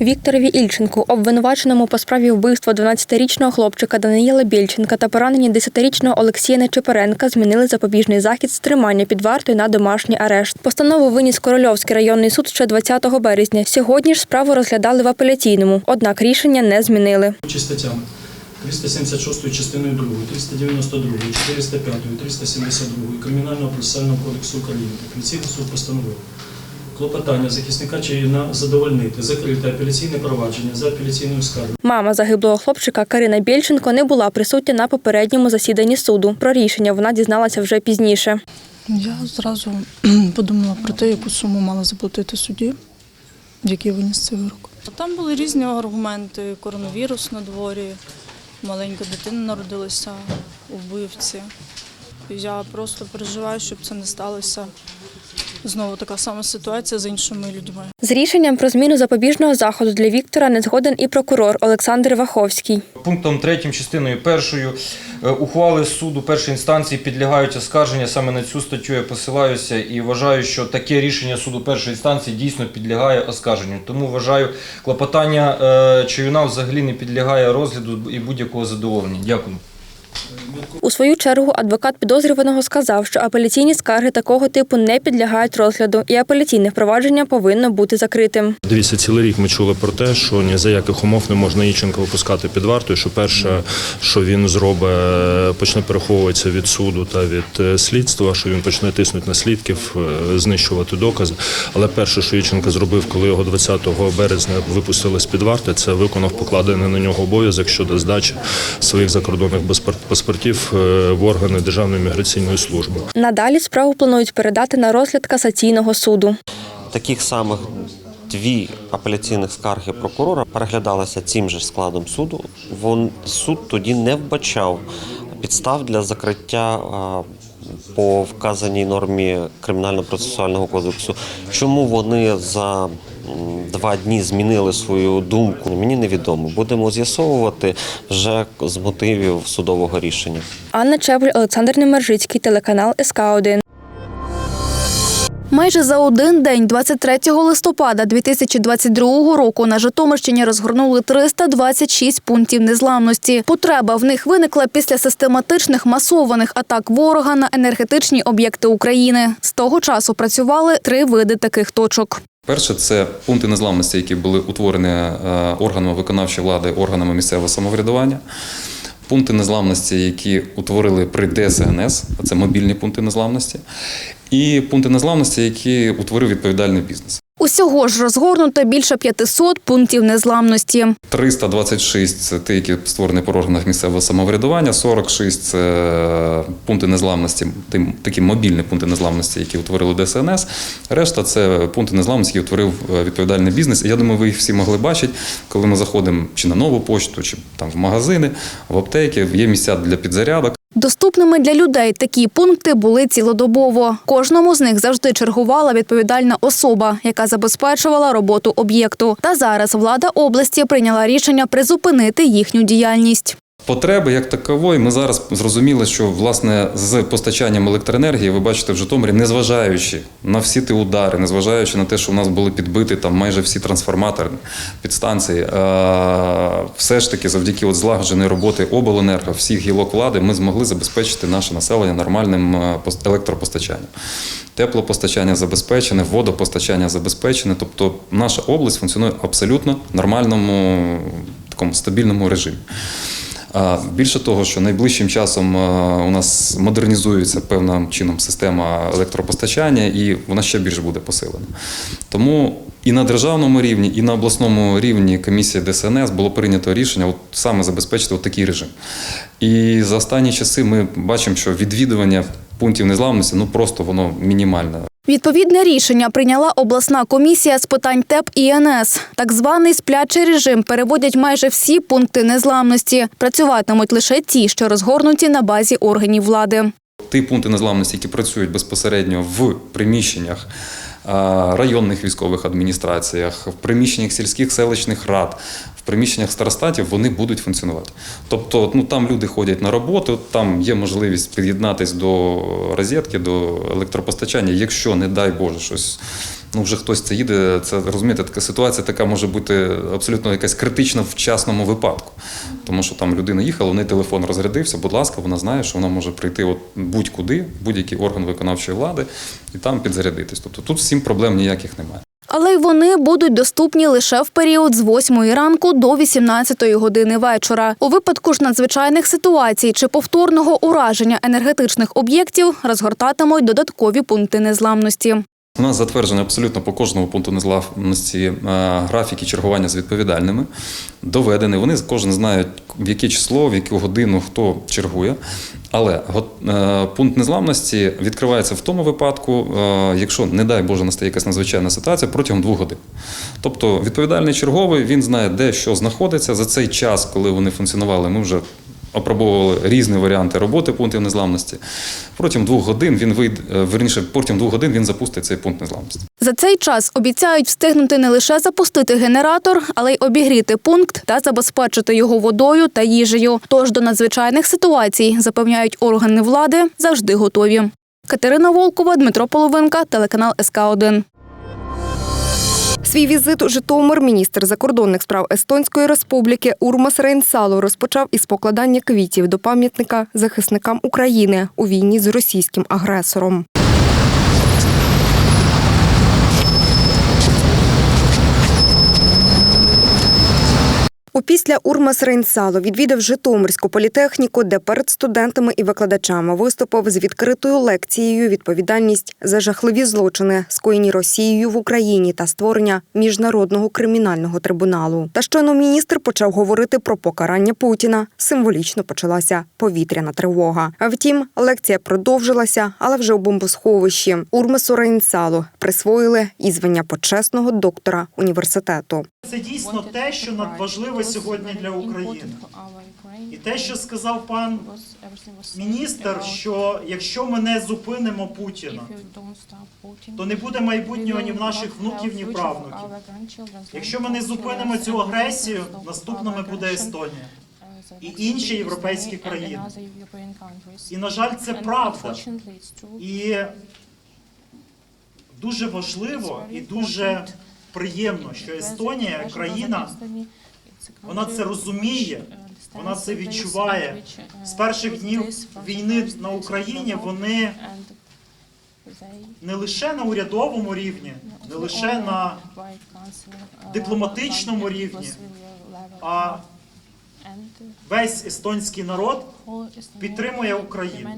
Вікторові Ільченку, обвинуваченому по справі вбивства 12-річного хлопчика Даниїла Більченка та пораненні 10-річного Олексія Нечипоренка, змінили запобіжний захід з тримання під вартою на домашній арешт. Постанову виніс Корольовський районний суд ще 20 березня. Сьогодні ж справу розглядали в апеляційному, однак рішення не змінили. Чи статтями 376 частиною 2, 392, 405, 372 Кримінального процесуального кодексу України апеляційний суд постановив клопотання захисника Чаїна задовольнити закрите апеляційне провадження за апеляційною скаргою. Мама загиблого хлопчика Карина Більченко не була присутня на попередньому засіданні суду. Про рішення вона дізналася вже пізніше. Я зразу подумала про те, яку суму мала заплатити судді, який виніс цей вирок. Там були різні аргументи: коронавірус на дворі, маленька дитина народилася у вбивці. Я просто переживаю, щоб це не сталося. Знову така сама ситуація з іншими людьми. З рішенням про зміну запобіжного заходу для Віктора не згоден і прокурор Олександр Ваховський. Пунктом 3 частиною першою е, ухвали суду першої інстанції підлягають оскарження саме на цю статтю. Я посилаюся і вважаю, що таке рішення суду першої інстанції дійсно підлягає оскарженню. Тому вважаю, клопотання е, Чаюна взагалі не підлягає розгляду і будь-якого задоволення. Дякую. У свою чергу адвокат підозрюваного сказав, що апеляційні скарги такого типу не підлягають розгляду, і апеляційне впровадження повинно бути закритим. Дивіться, цілий рік ми чули про те, що ні за яких умов не можна Іченка випускати під вартою. Що перше, що він зробить, почне переховуватися від суду та від е, слідства, що він почне тиснути на свідків, е, знищувати докази. Але перше, що Іченко зробив, коли його 20 березня випустили з під варти, це виконав покладений на нього обов'язок щодо здачі своїх закордонних безпар- паспортів е, в органи Державної міграційної служби. Надалі справу планують передати на розгляд касаційного суду. Таких самих дві апеляційних скарги прокурора переглядалися цим же складом суду. Вон суд тоді не вбачав підстав для закриття по вказаній нормі кримінально-процесуального кодексу. Чому вони за два дні змінили свою думку? Мені невідомо. Будемо з'ясовувати вже з мотивів судового рішення. Анна Чебуль, Олександр Немержицький, телеканал СК 1 Майже за один день, 23 листопада 2022 року, на Житомирщині розгорнули 326 пунктів незламності. Потреба в них виникла після систематичних масованих атак ворога на енергетичні об'єкти України. З того часу працювали три види таких точок. Перше, це пункти незламності, які були утворені е, органами виконавчої влади, органами місцевого самоврядування. Пункти незламності, які утворили при ДСНС, це мобільні пункти незламності, і пункти незламності, які утворив відповідальний бізнес. Усього ж розгорнуто більше 500 пунктів незламності. 326 – це ті, які створені по органах місцевого самоврядування, 46 – це пункти незламності, такі мобільні пункти незламності, які утворили ДСНС. Решта це пункти незламності, які утворив е, відповідальний бізнес. Я думаю, ви їх всі могли бачити, коли ми заходимо чи на нову пошту, чи там в магазини, в аптеки. Є місця для підзарядок. Доступними для людей такі пункти були цілодобово. Кожному з них завжди чергувала відповідальна особа, яка забезпечувала роботу об'єкту. Та зараз влада області прийняла рішення призупинити їхню діяльність. Потреби як такової, ми зараз зрозуміли, що власне з постачанням електроенергії, ви бачите в Житомирі, незважаючи на всі ті удари, незважаючи на те, що у нас були підбиті там майже всі трансформатори підстанції, е, все ж таки, завдяки от злагодженої роботи обленерго, всіх гілок влади, ми змогли забезпечити наше населення нормальним е, електропостачанням. Теплопостачання забезпечене, водопостачання забезпечене. Тобто наша область функціонує абсолютно нормальному такому стабільному режимі. Більше того, що найближчим часом е, у нас модернізується певним чином система електропостачання, і вона ще більше буде посилена. Тому і на державному рівні, і на обласному рівні комісії ДСНС було прийнято рішення от саме забезпечити от такий режим. І за останні часи ми бачимо, що відвідування пунктів незламності ну просто воно мінімальне. Відповідне рішення прийняла обласна комісія з питань ТЕП і НС. Так званий сплячий режим переводять майже всі пункти незламності. Працюватимуть лише ті, що розгорнуті на базі органів влади. Ті пункти незламності, які працюють безпосередньо в приміщеннях районних військових адміністраціях, в приміщеннях сільських селищних рад, в приміщеннях старостатів, вони будуть функціонувати. Тобто, ну там люди ходять на роботу, там є можливість під'єднатись до розетки, до електропостачання, якщо, не дай Боже, щось ну вже хтось це їде. Це розумієте, така ситуація така може бути абсолютно якась критична в частному випадку. Тому що там людина їхала, у неї телефон розрядився. Будь ласка, вона знає, що вона може прийти от будь-куди, будь-який орган виконавчої влади, і там підзарядитись. Тобто тут цим проблем ніяких немає. Але й вони будуть доступні лише в період з 8 ранку до 18 години вечора. У випадку ж надзвичайних ситуацій чи повторного ураження енергетичних об'єктів розгортатимуть додаткові пункти незламності. У нас затверджені абсолютно по кожному пункту незламності е, графіки чергування з відповідальними. Доведені. Вони кожен знають, в яке число, в яку годину хто чергує. Але е, пункт незламності відкривається в тому випадку, е, якщо, не дай Боже, настає якась надзвичайна ситуація протягом двох годин. Тобто відповідальний черговий він знає, де що знаходиться. За цей час, коли вони функціонували, ми вже опробовували різні варіанти роботи пунктів незламності. Протягом двох годин він вийде, верніше, протягом двох годин він запустить цей пункт незламності. За цей час обіцяють встигнути не лише запустити генератор, але й обігріти пункт та забезпечити його водою та їжею. Тож до надзвичайних ситуацій запевняють органи влади завжди готові. Катерина Волкова, Дмитро Половинка, телеканал СК 1 Свій візит у Житомир міністр закордонних справ Естонської республіки Урмас Рейнсало розпочав із покладання квітів до пам'ятника захисникам України у війні з російським агресором. Опісля Урмас Рейнсало відвідав Житомирську політехніку, де перед студентами і викладачами виступив з відкритою лекцією Відповідальність за жахливі злочини, скоєні Росією в Україні та створення міжнародного кримінального трибуналу. Та щойно міністр почав говорити про покарання Путіна. Символічно почалася повітряна тривога. Втім, лекція продовжилася, але вже у бомбосховищі. Урмасу Рейнсалу присвоїли і звання почесного доктора університету. Це дійсно те, що надважливе сьогодні для України. І те, що сказав пан міністр, що якщо ми не зупинимо Путіна, то не буде майбутнього ні в наших внуків, ні правнуків. Якщо ми не зупинимо цю агресію, наступними буде Естонія. і інші європейські країни. І, на жаль, це правда. І дуже важливо і дуже приємно, що Естонія, країна, вона це розуміє, вона це відчуває. З перших днів війни на Україні вони не лише на урядовому рівні, не лише на дипломатичному рівні, а весь естонський народ підтримує Україну.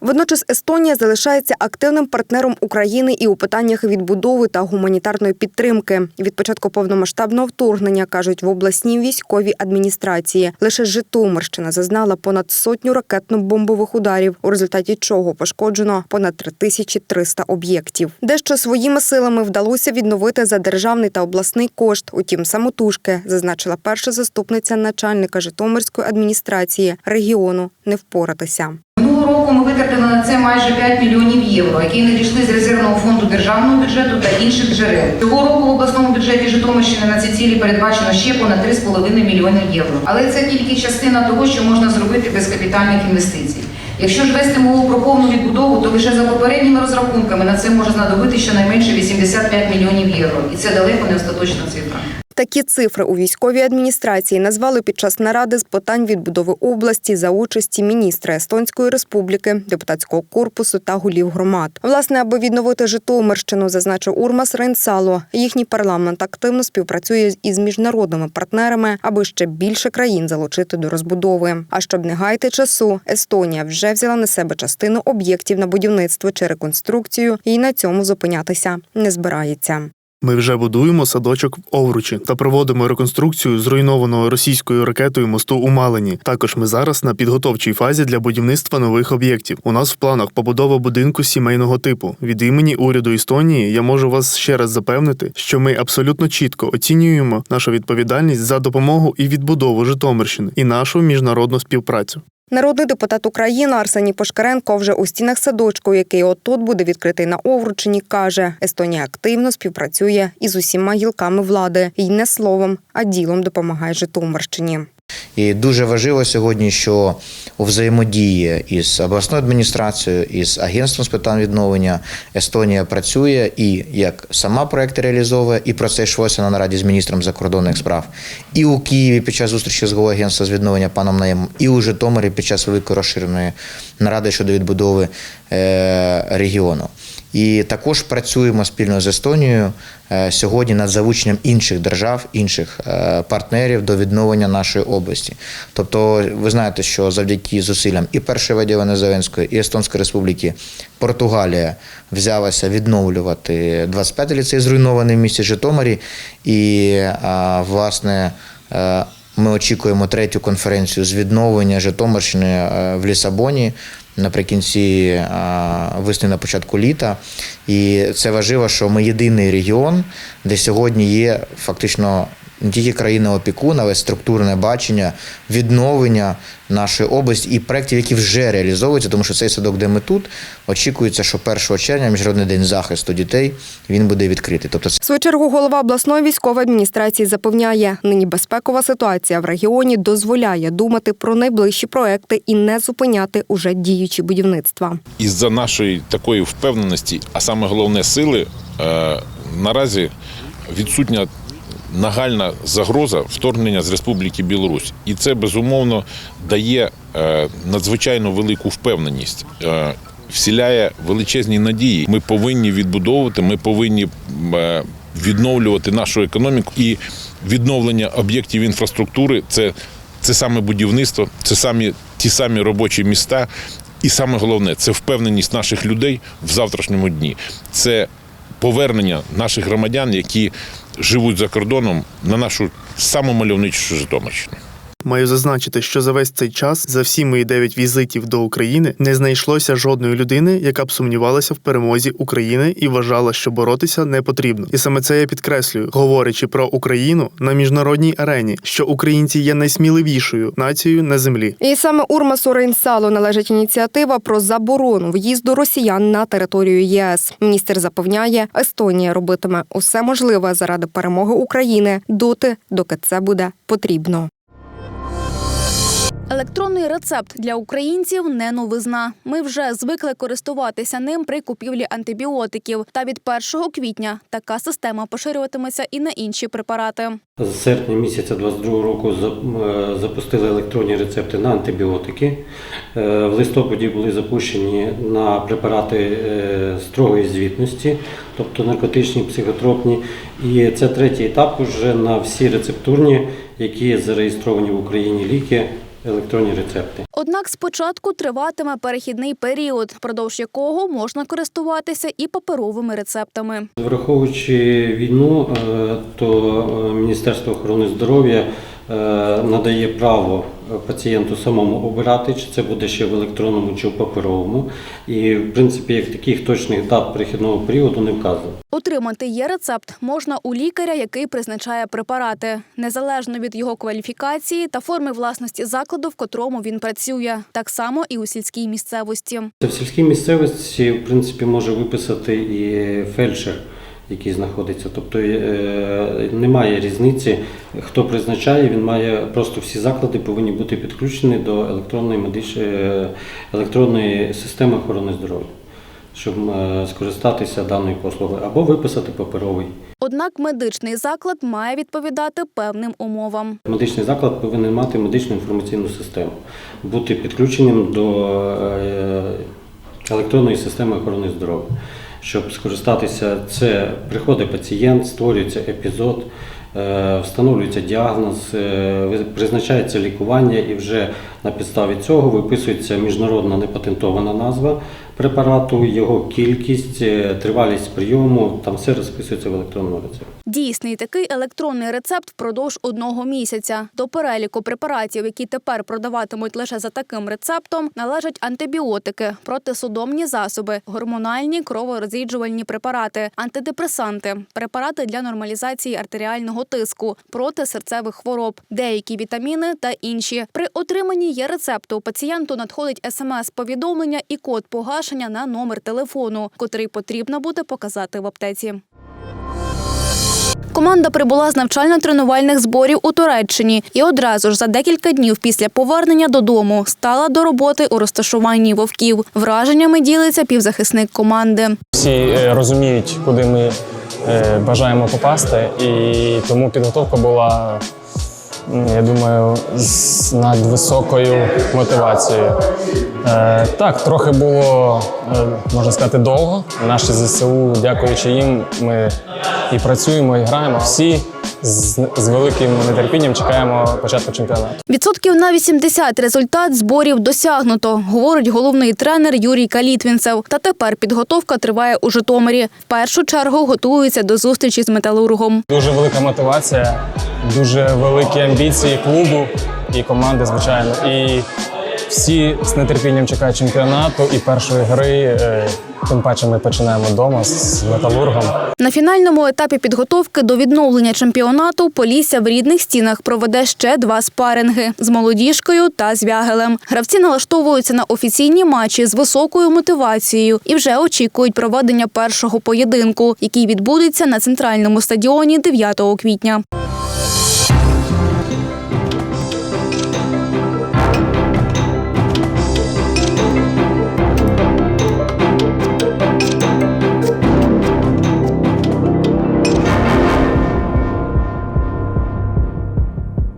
Водночас Естонія залишається активним партнером України і у питаннях відбудови та гуманітарної підтримки. Від початку повномасштабного вторгнення кажуть в обласній військовій адміністрації. Лише Житомирщина зазнала понад сотню ракетно-бомбових ударів, у результаті чого пошкоджено понад 3300 об'єктів. Дещо своїми силами вдалося відновити за державний та обласний кошт. Утім, самотужки зазначила перша заступниця начальника Житомирської адміністрації регіону не впоратися. Минулого року ми витратили на це майже 5 мільйонів євро, які надійшли з резервного фонду державного бюджету та інших джерел. Цього року в обласному бюджеті Житомирщини на ці цілі передбачено ще понад 3,5 мільйони євро. Але це тільки частина того, що можна зробити без капітальних інвестицій. Якщо ж вести мову про повну відбудову, то лише за попередніми розрахунками на це може знадобити щонайменше 85 мільйонів євро, і це далеко не остаточна цифра. Такі цифри у військовій адміністрації назвали під час наради з питань відбудови області за участі міністра Естонської республіки, депутатського корпусу та голів громад. Власне, аби відновити Житомирщину, зазначив Урмас Рейнсало. Їхній парламент активно співпрацює із міжнародними партнерами, аби ще більше країн залучити до розбудови. А щоб не гайти часу, Естонія вже взяла на себе частину об'єктів на будівництво чи реконструкцію і на цьому зупинятися не збирається. Ми вже будуємо садочок в Овручі та проводимо реконструкцію зруйнованого російською ракетою мосту у Малині. Також ми зараз на підготовчій фазі для будівництва нових об'єктів. У нас в планах побудова будинку сімейного типу. Від імені уряду Естонії я можу вас ще раз запевнити, що ми абсолютно чітко оцінюємо нашу відповідальність за допомогу і відбудову Житомирщини і нашу міжнародну співпрацю. Народний депутат України Арсеній Пошкаренко вже у стінах садочку, який отут буде відкритий на Овручині, каже, Естонія активно співпрацює із усіма гілками влади і не словом, а ділом допомагає Житомирщині. І дуже важливо сьогодні, що у взаємодії із обласною адміністрацією, із агентством з питань відновлення Естонія працює і як сама проекти реалізовує, і про це йшлося на нараді з міністром закордонних справ, і у Києві під час зустрічі з головою агентства з відновлення паном Наємом, і у Житомирі під час великої розширеної наради щодо відбудови е, регіону. І також працюємо спільно з Естонією е, сьогодні над залученням інших держав, інших е, партнерів до відновлення нашої області. Тобто, ви знаєте, що завдяки зусиллям і першої Вадіва Зеленської, і Естонської Республіки Португалія взялася відновлювати 25 ліцей, зруйнований в місті Житомирі. І власне. е, Ми очікуємо третю конференцію з відновлення Житомирщини в Лісабоні наприкінці весни на початку літа. І це важливо, що ми єдиний регіон, де сьогодні є фактично не тільки країна опікун, але й структурне бачення відновлення нашої області і проєктів, які вже реалізовуються, тому що цей садок, де ми тут, очікується, що 1 червня, Міжнародний день захисту дітей, він буде відкритий. Тобто В свою чергу голова обласної військової адміністрації запевняє, нині безпекова ситуація в регіоні дозволяє думати про найближчі проекти і не зупиняти уже діючі будівництва. із-за нашої такої впевненості, а саме головне сили, е, наразі відсутня нагальна загроза вторгнення з Республіки Білорусь. І це безумовно дає е, надзвичайно велику впевненість. е, Всіляє величезні надії. Ми повинні відбудовувати, ми повинні е, відновлювати нашу економіку і відновлення об'єктів інфраструктури це, це саме будівництво, це самі ті самі робочі міста. І саме головне це впевненість наших людей в завтрашньому дні. Це повернення наших громадян, які живуть за кордоном, на нашу саму мальовничу Житомирщину. Маю зазначити, що за весь цей час, за всі мої дев'ять візитів до України, не знайшлося жодної людини, яка б сумнівалася в перемозі України і вважала, що боротися не потрібно. І саме це я підкреслюю, говорячи про Україну на міжнародній арені, що українці є найсміливішою нацією на землі. І саме Урмасу Рейнсалу належить ініціатива про заборону в'їзду росіян на територію ЄС. Міністр запевняє, Естонія робитиме усе можливе заради перемоги України доти, доки це буде потрібно. Електронний рецепт для українців не новизна. Ми вже звикли користуватися ним при купівлі антибіотиків. Та від 1 квітня така система поширюватиметься і на інші препарати. З серпня місяця 22 року е, запустили електронні рецепти на антибіотики. Е, В листопаді були запущені на препарати е, строгої звітності, тобто наркотичні, психотропні. І це третій етап уже на всі рецептурні, які зареєстровані в Україні ліки, електронні рецепти. Однак спочатку триватиме перехідний період, впродовж якого можна користуватися і паперовими рецептами. Враховуючи війну, е, то е, Міністерство охорони здоров'я е, надає право пацієнту самому обирати, чи це буде ще в електронному чи в паперовому. І в принципі, як таких точних дат перехідного періоду не вказано. Отримати є рецепт можна у лікаря, який призначає препарати, незалежно від його кваліфікації та форми власності закладу, в котрому він працює. Так само і у сільській місцевості. Це в сільській місцевості, в принципі, може виписати і фельдшер, який знаходиться. Тобто е, немає різниці, хто призначає, він має просто всі заклади повинні бути підключені до електронної медич... е, електронної системи охорони здоров'я, щоб е, скористатися даною послугою або виписати паперовий. Однак медичний заклад має відповідати певним умовам. Медичний заклад повинен мати медичну інформаційну систему, бути підключеним до е, електронної системи охорони здоров'я. Щоб скористатися, це приходить пацієнт, створюється епізод, е, встановлюється діагноз, призначається лікування і вже на підставі цього виписується міжнародна непатентована назва препарату, його кількість, е, тривалість прийому, там все розписується в електронному рецепті. Дійсний такий електронний рецепт впродовж одного місяця. До переліку препаратів, які тепер продаватимуть лише за таким рецептом, належать антибіотики, протисудомні засоби, гормональні кроворозріджувальні препарати, антидепресанти, препарати для нормалізації артеріального тиску, проти серцевих хвороб, деякі вітаміни та інші. При отриманні є рецепту пацієнту надходить смс-повідомлення і код погашення на номер телефону, котрий потрібно буде показати в аптеці. Команда прибула з навчально-тренувальних зборів у Туреччині і одразу ж за декілька днів після повернення додому стала до роботи у розташуванні вовків. Враженнями ділиться півзахисник команди. Всі е, розуміють, куди ми е, бажаємо попасти, і тому підготовка була, я думаю, з надвисокою мотивацією. Е, Так, трохи було, е, можна сказати, довго. Наші ЗСУ, дякуючи їм, ми і працюємо, і граємо. Всі з, з великим нетерпінням чекаємо початку чемпіонату. Відсотків на 80 результат зборів досягнуто, говорить головний тренер Юрій Калітвінцев. Та тепер підготовка триває у Житомирі. В першу чергу готуються до зустрічі з металургом. Дуже велика мотивація, дуже великі амбіції клубу і команди, звичайно. І всі з нетерпінням чекають чемпіонату і першої гри. е, Тим паче ми починаємо вдома з металургом. На фінальному етапі підготовки до відновлення чемпіонату Полісся в рідних стінах проведе ще два спаринги з молодіжкою та з вягелем. Гравці налаштовуються на офіційні матчі з високою мотивацією і вже очікують проведення першого поєдинку, який відбудеться на центральному стадіоні 9 квітня.